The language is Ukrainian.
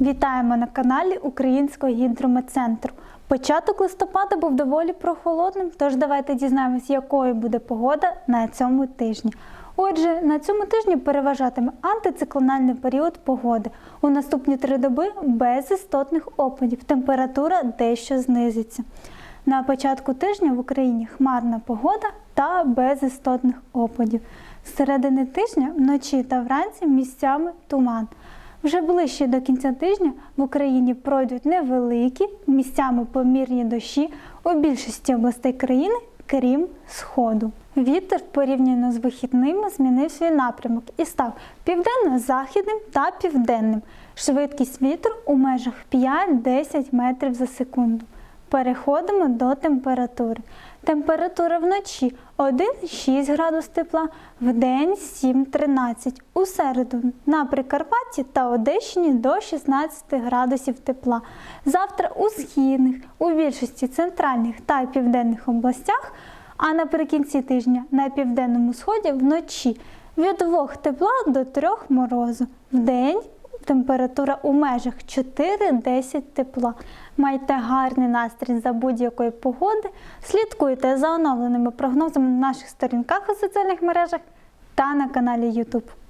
Вітаємо на каналі Українського гідрометцентру. Початок листопада був доволі прохолодним, тож давайте дізнаємось, якою буде погода на цьому тижні. Отже, на цьому тижні переважатиме антициклональний період погоди. У наступні три доби без істотних опадів. Температура дещо знизиться. На початку тижня в Україні хмарна погода та без істотних опадів. З середини тижня вночі та вранці місцями туман. Вже ближче до кінця тижня в Україні пройдуть невеликі, місцями помірні дощі у більшості областей країни, крім сходу. Вітер порівняно з вихідними змінив свій напрямок і став південно-західним та південним. Швидкість вітру у межах 5-10 метрів за секунду. Переходимо до температури. Температура вночі 1,6 градус тепла, в день 7-13. У середу на Прикарпатті та Одещині до 16 градусів тепла. Завтра у східних, у більшості центральних та південних областях, а наприкінці тижня на південному сході вночі від 2 тепла до 3 морозу. В день Температура у межах 4-10 тепла. Майте гарний настрій за будь-якої погоди. Слідкуйте за оновленими прогнозами на наших сторінках у соціальних мережах та на каналі YouTube.